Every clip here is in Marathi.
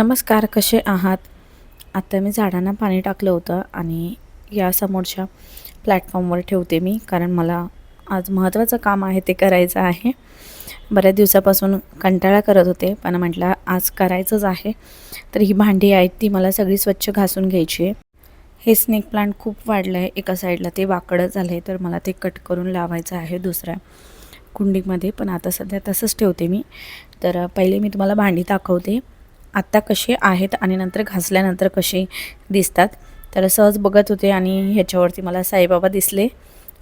नमस्कार कसे आहात? आता मी झाडांना पाणी टाकलं होतं आणि या समोरच्या प्लॅटफॉर्मवर ठेवते मी कारण मला आज महत्त्वाचं काम आहे ते करायचं आहे. बऱ्याच दिवसापासून कंटाळा करत होते पण म्हटलं आज करायचंच आहे. तर ही भांडी आहेत ती मला सगळी स्वच्छ घासून घ्यायची आहे. हे स्नेक प्लांट खूप वाढलं आहे एका साईडला ते वाकडं झालं आहे तर मला ते कट करून लावायचं आहे दुसऱ्या कुंडीमध्ये. पण आता सध्या तसंच ठेवते मी. तर पहिले मी तुम्हाला भांडी दाखवते. आत्ता कसे आहेत आणि नंतर घासल्यानंतर कसे दिसतात तर सहज बघत होते आणि ह्याच्यावरती मला साईबाबा दिसले.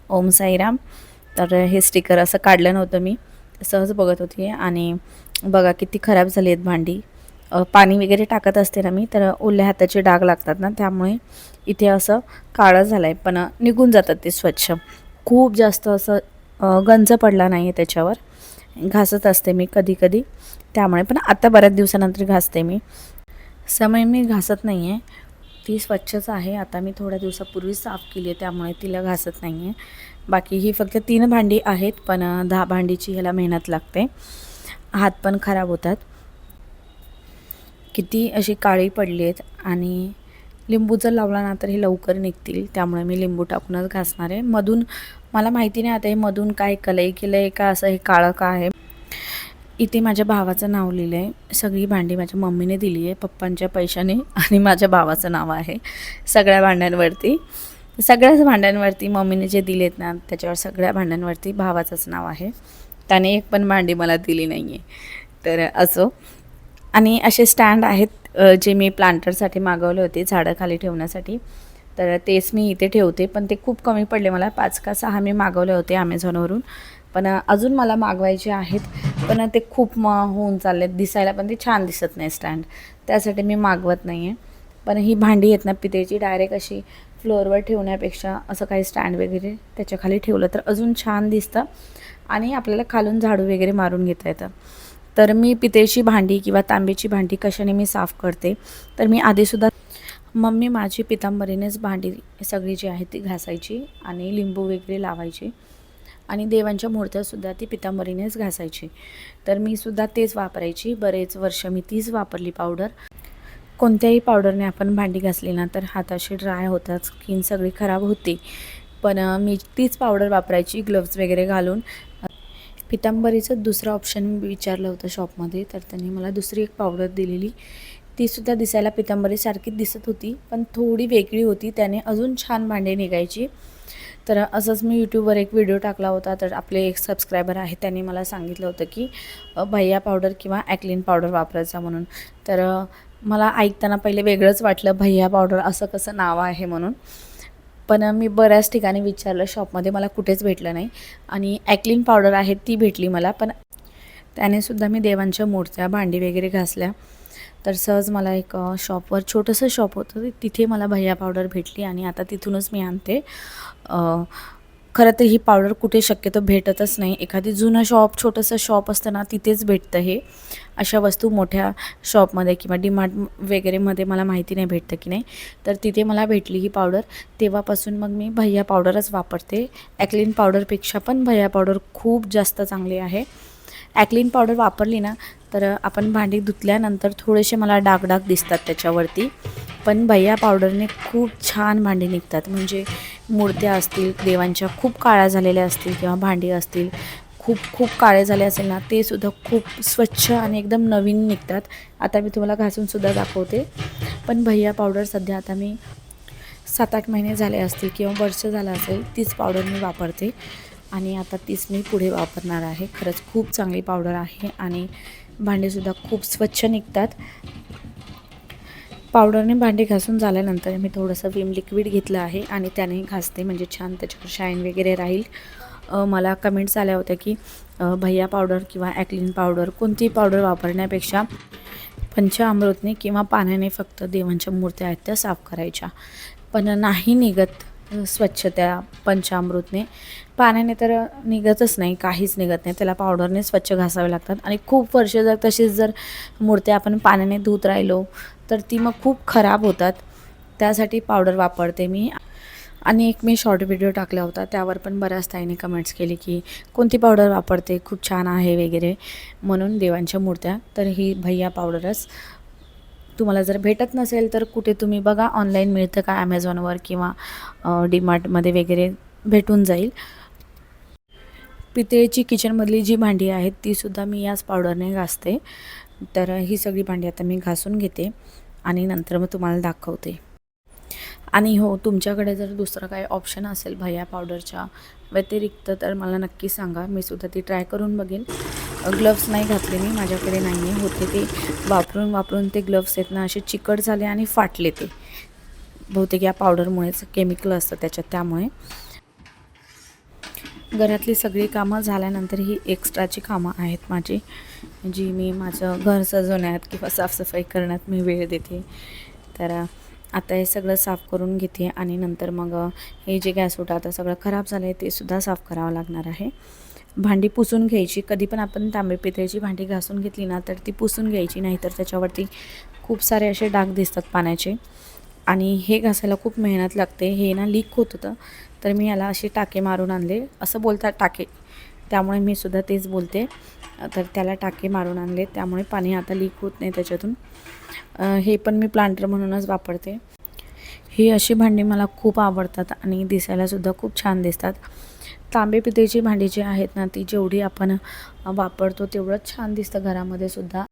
ओम साईराम. तर हे स्टिकर असं काढलं नव्हतं मी. सहज बघत होते आणि बघा किती खराब झाली आहेत भांडी. पाणी वगैरे टाकत असते ना मी तर ओल्या हाताचे डाग लागतात ना त्यामुळे इथे असं काळं झालं आहे पण निघून जातात ते स्वच्छ. खूप जास्त असं गंज पडला नाही आहे त्याच्यावर. घासत असते मी कधी कधी त्यामुळे. पण आता बऱ्याच दिवसानंतर घासते मी. समय मी घासत नाही आहे ती स्वच्छच आहे. आता मी थोड्या दिवसापूर्वी साफ केली आहे त्यामुळे तिला घासत नाही आहे बाकी ही फक्त तीन भांडी आहेत पण दहा भांडीची ह्याला मेहनत लागते. हात पण खराब होतात. किती अशी काळी पडली आहेत आणि लिंबू जर लावला ना तर हे लवकर निघतील. त्यामुळे मी लिंबू टाकूनच घासणार आहे. मधून मला माहिती नाही आता हे मधून काय कलई केलं आहे का असं हे काळं का आहे. इथे माझ्या भावाचं नाव लिहिलं आहे सगळी भांडी माझ्या मम्मीने दिली आहे पप्पांच्या पैशाने आणि माझ्या भावाचं नाव आहे सगळ्या भांड्यांवरती. सगळ्याच भांड्यांवरती मम्मीने जे दिलेत ना त्याच्यावर सगळ्या भांड्यांवरती भावाचंच नाव आहे. त्याने एक पण भांडी मला दिली नाही आहे तर असो. आणि असे स्टँड आहेत जे मी प्लांटरसाठी मागवले होते झाडं खाली ठेवण्यासाठी. तर तेच मी इथे ठेवते पण ते खूप कमी पडले मला. पाच का सहा मी मागवले होते ॲमेझॉनवरून पण अजून मला मागवायचे आहेत. पण ते खूप म होऊन चालले दिसायला पण ते छान दिसत नाही स्टँड. त्यासाठी मी मागवत नाही आहे पण ही भांडी आहेत ना पितेची डायरेक्ट अशी फ्लोअरवर ठेवण्यापेक्षा असं काही स्टँड वगैरे त्याच्याखाली ठेवलं तर अजून छान दिसतं. आणि आपल्याला खालून झाडू वगैरे मारून घेता येतं. तर मी पितेची भांडी किंवा तांब्याची भांडी कशाने मी साफ करते? तर मी आधीसुद्धा मम्मी माझी पितांबरीनेच भांडी सगळी जी आहे ती घासायची आणि लिंबू वगैरे लावायची. आणि देवांच्या मूर्त्यासुद्धा ती पितांबरीनेच घासायची. तर मी सुद्धा तेच वापरायची. बरेच वर्ष मी तीच वापरली पावडर. कोणत्याही पावडरने आपण भांडी घासली ना तर हाताशी ड्राय होतात स्किन सगळी खराब होते. पण मी तीच पावडर वापरायची ग्लव्ज वगैरे घालून. पितांबरीचं दुसरं ऑप्शन विचारलं होतं शॉपमध्ये तर त्यांनी मला दुसरी एक पावडर दिलेली. तीसुद्धा दिसायला पितांबरीसारखीच दिसत होती पण थोडी वेगळी होती. त्याने अजून छान भांडे निघायची. तर असंच मी यूट्यूबवर एक व्हिडिओ टाकला होता तर आपले एक सबस्क्रायबर आहे त्यांनी मला सांगितलं होतं की भैया पावडर किंवा ॲक्लिन पावडर वापरायचा म्हणून. तर मला ऐकताना पहिले वेगळंच वाटलं भैया पावडर असं कसं नाव आहे म्हणून. पण मी बऱ्याच ठिकाणी विचारलं शॉपमध्ये मला कुठेच भेटलं नाही. आणि ॲक्लिन पावडर आहे ती भेटली मला पण त्याने सुद्धा मी देवांच्या मूर्त्या भांडी वगैरे घासल्या. तर सहज मला एक शॉपवर छोटंसं शॉप होतं तिथे मला भैया पावडर भेटली आणि आता तिथूनच मी आणते. खरं तर ही पावडर कुठे शक्यतो भेटतच नाही. एखादी जुनं शॉप छोटंसं शॉप असतं ना तिथेच भेटतं हे. अशा वस्तू मोठ्या शॉपमध्ये किंवा डिमार्ट वगैरेमध्ये मला माहिती नाही भेटतं की नाही. तर तिथे मला भेटली ही पावडर. तेव्हापासून मग मी भैया पावडरच वापरते. ॲक्लिन पावडरपेक्षा पण भैया पावडर खूप जास्त चांगली आहे. ॲक्लिन पावडर वापरली ना तर आपण भांडी धुतल्यानंतर थोडेसे मला डाग डाग दिसतात त्याच्यावरती. पण भैया पावडरने खूप छान भांडी निघतात. म्हणजे मूर्त्या असतील देवांच्या खूप काळ्या झालेल्या असतील किंवा भांडी असतील खूप खूप काळे झाले असेल ना ते सुद्धा खूप स्वच्छ आणि एकदम नवीन निघतात. आता मी तुम्हाला घासूनसुद्धा दाखवते. पण भैया पावडर सध्या आता मी सात आठ महिने झाले असतील किंवा वर्ष झालं असेल तीच पावडर मी वापरते. आणि आता तीच मी पुढे वापरणार आहे. खरंच खूप चांगली पावडर आहे आणि भांडेसुद्धा खूप स्वच्छ निघतात. पावडरने भांडे घासून झाल्यानंतर मी थोडंसं विम लिक्विड घेतलं आहे आणि त्याने घासते म्हणजे छान त्याच्यावर शाईन वगैरे राहील. मला कमेंट्स आल्या होत्या की भैया पावडर किंवा ॲक्लिन पावडर कोणतीही पावडर वापरण्यापेक्षा पंचामृतने किंवा पाण्याने फक्त देवांच्या मूर्त्या आहेत त्या साफ करायच्या. पण नाही निघत. स्वच्छ त्या पंचामृतने. पाण्याने तर निघतच नाही काहीच निघत नाही. त्याला पावडरने स्वच्छ घासावे लागतात. आणि खूप वर्ष जर तशीच जर मूर्त्या आपण पाण्याने धुत राहिलो तर ती मग खूप खराब होतात. त्यासाठी पावडर वापरते मी. आणि एक मी शॉर्ट व्हिडिओ टाकला होता. त्यावर पण बऱ्याच ताईने कमेंट्स केली की कोणती पावडर वापरते? खूप छान आहे वगैरे. म्हणून देवांच्या मूर्त्या. तर ही भैया पावडरच तुम्हाला जर भेटत नसेल तर कुठे तुम्ही बघा ऑनलाईन मिळतं का ॲमेझॉनवर किंवा डीमार्टमध्ये वगैरे भेटून जाईल. पितळेची किचनमधली जी भांडी आहेत तीसुद्धा मी याच पावडरने घासते. तर ही सगळी भांडी आता मी घासून घेते आणि नंतर मग तुम्हाला दाखवते. आणि हो तुमच्याकडे जर दुसरं काही ऑप्शन असेल भया पावडरच्या व्यतिरिक्त तर मला नक्की सांगा. मी सुद्धा ती ट्राय करून बघेन. ग्लव्स नाही घातले मी माझ्याकडे नाही आहे होते ते वापरून वापरून ते ग्लव्स आहेत ना असे चिकट झाले आणि फाटले ते. बहुतेक या पावडरमुळेच केमिकल असतं त्याच्यात त्यामुळे. घरातली सगळी कामं झाल्यानंतर ही एक्स्ट्राची कामं आहेत माझी. जी मी माझं घर सजवण्यात किंवा साफसफाई करण्यात मी वेळ देते. तर आता हे सगळं साफ करून घेते आणि नंतर मग हे जे गॅस होतं आता सगळं खराब झालं आहे ते सुद्धा साफ करावं लागणार आहे. भांडी पुसून घ्यायची. कधी पण आपण तांबे पितळेची भांडी घासून घेतली ना तर ती पुसून घ्यायची नाही तर त्याच्यावरती खूप सारे असे डाग दिसतात पाण्याचे. आणि हे घासायला खूप मेहनत लागते. हे ना लीक होत होतं तर मी याला असे टाके मारून आणले. असं बोलतात टाके. त्यामुळे मी सुद्धा तेच बोलते. तर त्याला टाके मारून आणले. त्यामुळे पाणी आता लीक होत नाही त्याच्यातून. हे पण मी प्लांटर म्हणूनच वापरते. ही अशी भांडी मला खूप आवडतात आणि दिसायलासुद्धा खूप छान दिसतात. तांबे पितेची भांडी जी आहेत ना ती जेवढी आपण वापरतो तेवढंच छान दिसतं घरामध्ये सुद्धा.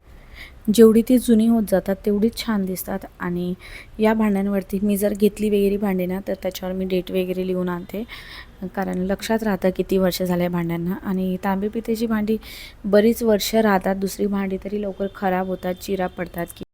जेवढी ती जुनी होत जातात तेवढीच छान दिसतात. आणि या भांड्यांवरती मी जर घेतली वगैरे भांडी ना तर त्याच्यावर मी डेट वगैरे लिहून आणते. कारण लक्षात राहतं किती वर्ष झाल्या भांड्यांना. आणि तांबे पितेची भांडी बरीच वर्ष राहतात. दुसरी भांडी तरी लवकर खराब होतात चिरा पडतात. की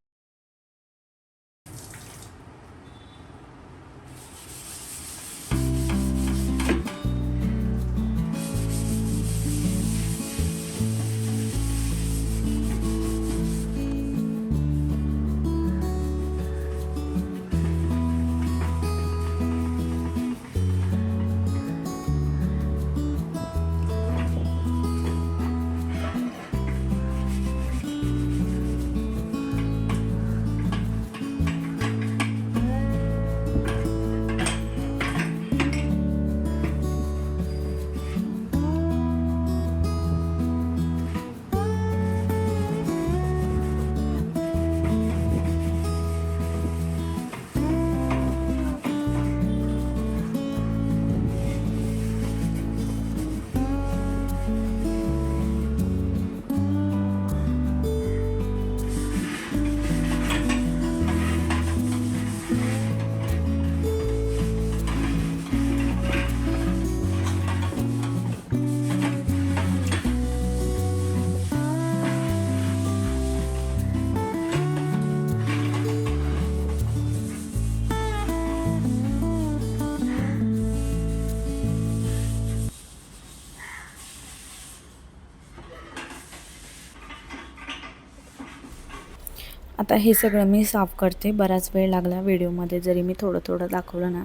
आता हे सगळं मी साफ करते. बराच वेळ लागला व्हिडिओमध्ये. जरी मी थोडं थोडं दाखवलं ना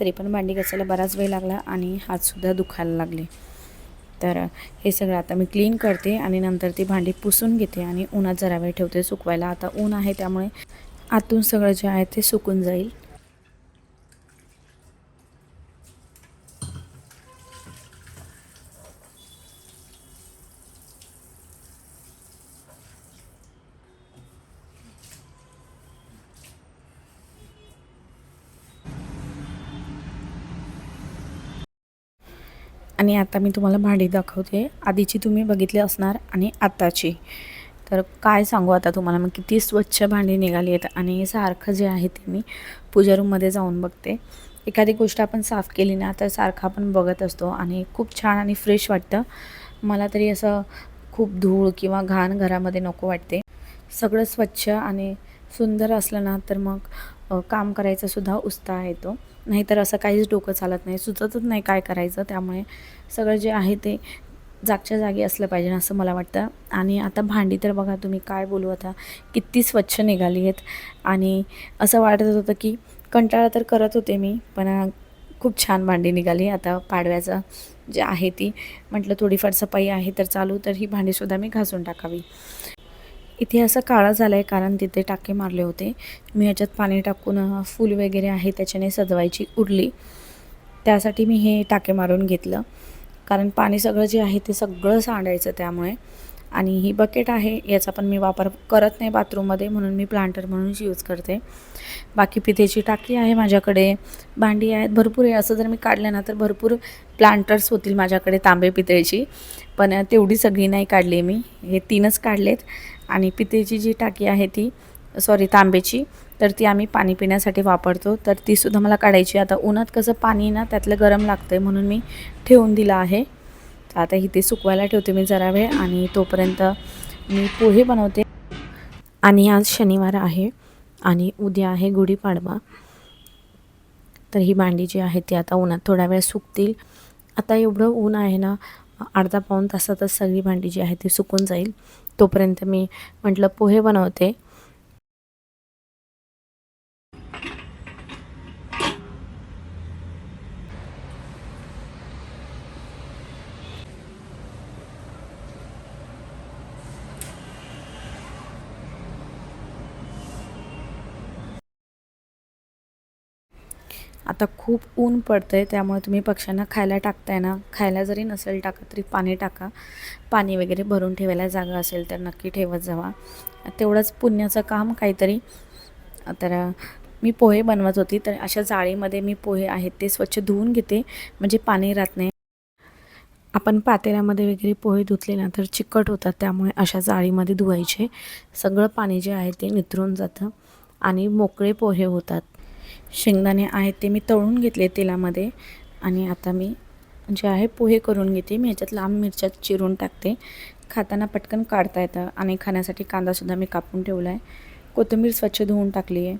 तरी पण भांडी घासायला बराच वेळ लागला आणि हातसुद्धा दुखायला लागले. तर हे सगळं आता मी क्लीन करते आणि नंतर ती भांडी पुसून घेते आणि उन्हात जरा वेळ ठेवते. सुकवायला आता ऊन आहे त्यामुळे आतून सगळं जे आहे ते सुकून जाईल. आणि आता मी तुम्हाला भांडी दाखवते. आधीची तुम्ही बघितली असणार आणि आत्ताची तर काय सांगू आता तुम्हाला? मग किती स्वच्छ भांडी निघाली आहेत आणि सारखं जे आहे ते मी पूजा रूममध्ये जाऊन बघते. एखादी गोष्ट आपण साफ केली ना तर सारखं आपण बघत असतो आणि खूप छान आणि फ्रेश वाटतं. मला तरी असं खूप धूळ किंवा घाण घरामध्ये नको वाटते. सगळं स्वच्छ आणि सुंदर असलं ना तर मग काम करायचासुद्धा उत्साह येतो. नाहीतर असं काहीच डोकं चालत नाही सुचतच नाही काय करायचं. त्यामुळे सगळं जे आहे ते जागच्या जागी असलं पाहिजे असं मला वाटतं. आणि आता भांडी तर बघा तुम्ही काय बोलू आता किती स्वच्छ निघाली आहेत आणि असं वाटत होतं की कंटाळा तर करत होते मी पण खूप छान भांडी निघाली. आता पाडव्याचं जे आहे ती म्हटलं थोडीफार सफाई आहे तर चालू तर ही भांडीसुद्धा मी घासून टाकावी. इथे असा काळा झाला आहे कारण तिथे टाके मारले होते. मी ह्याच्यात पाणी टाकून फूल वगैरे आहे त्याच्याने सजवायची उरली. त्यासाठी मी हे टाके मारून घेतलं. कारण पाणी सगळं जे आहे ते सगळं सांडायचं त्यामुळे. आणि ही बकेट आहे याचा पण मी वापर करत नाही बाथरूममध्ये म्हणून मी प्लांटर म्हणूनच यूज करते. बाकी पितेची टाकी आहे माझ्याकडे. भांडी आहेत भरपूर आहे. असं जर मी काढलं ना तर भरपूर प्लांटर्स होतील माझ्याकडे तांबे पितळेची. पण तेवढी सगळी नाही काढली मी. हे तीनच काढलेत. आणि पितेची जी टाकी आहे ती सॉरी तांब्याची तर ती आम्ही पाणी पिण्यासाठी वापरतो. तर तीसुद्धा मला काढायची आता उन्हात कसं पाणी ना त्यातलं गरम लागतं आहे म्हणून मी ठेवून दिलं आहे. तर आता इथे सुकवायला ठेवते मी जरा वेळ आणि तोपर्यंत मी पोहे बनवते. आणि आज शनिवार आहे आणि उद्या आहे गुढीपाडवा. तर ही भांडी जी आहे ती आता उन्हात थोडा वेळ सुकतील. आता एवढं ऊन आहे ना अर्धा पाऊण तासातच सगळी भांडी जी आहे ती सुकून जाईल. तोपर्यंत मी म्हटलं पोहे बनवते. आता खूप ऊन पडतं आहे त्यामुळे तुम्ही पक्ष्यांना खायला टाकताय ना खायला जरी नसेल टाका तरी पाणी टाका. पाणी वगैरे भरून ठेवायला जागा असेल तर नक्की ठेवत जावा. तेवढंच पुण्याचं काम काहीतरी. तर मी पोहे बनवत होती तर अशा जाळीमध्ये मी पोहे आहेत ते स्वच्छ धुवून घेते म्हणजे पाणी राहत नाही. आपण पातेल्यामध्ये वगैरे पोहे धुतले ना तर चिकट होतात त्यामुळे अशा जाळीमध्ये धुवायचे. सगळं पाणी जे आहे ते निथरून जातं. आणि मोकळे पोहे होतात. शेंगदाणे आहेत ते मी तळून घेतले तेलामध्ये. आणि आता मी जे आहे पोहे करून घेते. मी ह्याच्यात लांब मिरच्या चिरून टाकते. खाताना पटकन काढता येतं. आणि खाण्यासाठी कांदासुद्धा मी कापून ठेवला आहे कोथिंबीर स्वच्छ धुवून टाकली आहे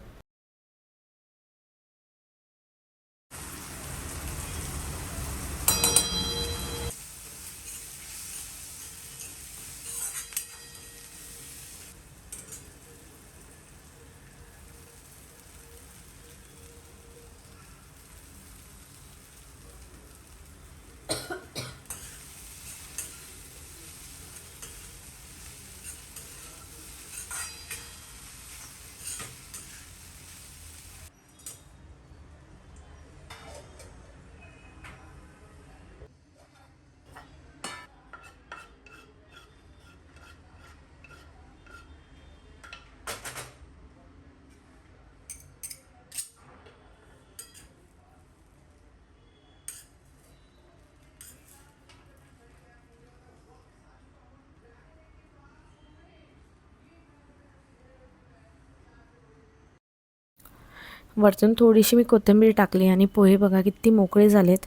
वरतून थोडीशी मी कोथिंबीर टाकली आणि पोहे बघा किती मोकळे झालेत.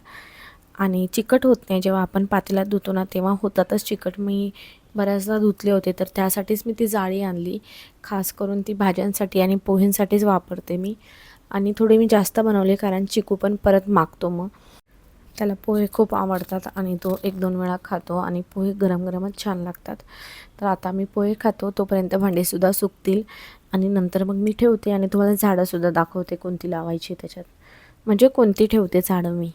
आणि चिकट होत नाही जेव्हा आपण पातेल्यात धुतो ना तेव्हा होतातच चिकट. मी बऱ्याचदा धुतले होते तर त्यासाठीच मी ती जाळी आणली. खास करून ती भाज्यांसाठी आणि पोहेंसाठीच वापरते मी. आणि थोडे मी जास्त बनवले कारण चिकू पण परत मागतो मग. त्याला पोहे खूप आवडतात आणि तो एक दोन वेळा खातो आणि पोहे गरम गरमच छान लागतात. तर आता मी पोहे खातो तोपर्यंत भांडेसुद्धा सुकतील. आणि नंतर मग मी ठेवते आणि तुम्हाला झाडंसुद्धा दाखवते कोणती लावायची त्याच्यात. म्हणजे कोणती ठेवते झाडं मी?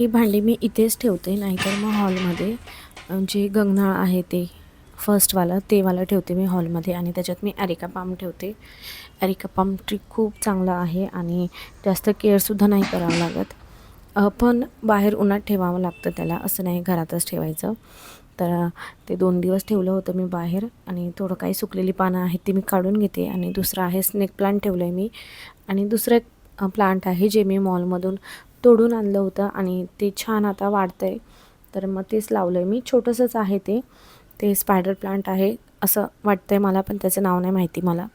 ही भांडी मी इथेच ठेवते नाहीतर मग हॉलमध्ये जे गंगनाळ आहे ते फर्स्टवालं तेवालं ठेवते मी हॉलमध्ये आणि त्याच्यात मी ॲरिका पाम ठेवते. ॲरिका पाम ट्री खूप चांगला आहे आणि जास्त केअरसुद्धा नाही करावं लागत. पण बाहेर उन्हात ठेवावं लागतं त्याला असं नाही घरातच ठेवायचं. तर ते दोन दिवस ठेवलं होतं मी बाहेर आणि थोडं काही सुकलेली पानं आहेत ती मी काढून घेते आणि दुसरं आहे स्नेक प्लांट ठेवलं आहे मी. आणि दुसरं एक प्लांट आहे जे मी मॉलमधून तोडून आणलं होतं आणि ते छान आता वाढतं आहे तर मग तेच लावलं आहे मी. छोटंसंच आहे ते. ते स्पायडर प्लांट आहे असं वाटतं आहे मला पण त्याचं नाव नाही माहिती मला.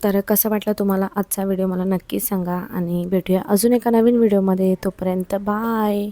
तर कसं वाटलं तुम्हाला आजचा व्हिडिओ मला नक्कीच सांगा आणि भेटूया अजून एका नवीन व्हिडिओमध्ये तोपर्यंत बाय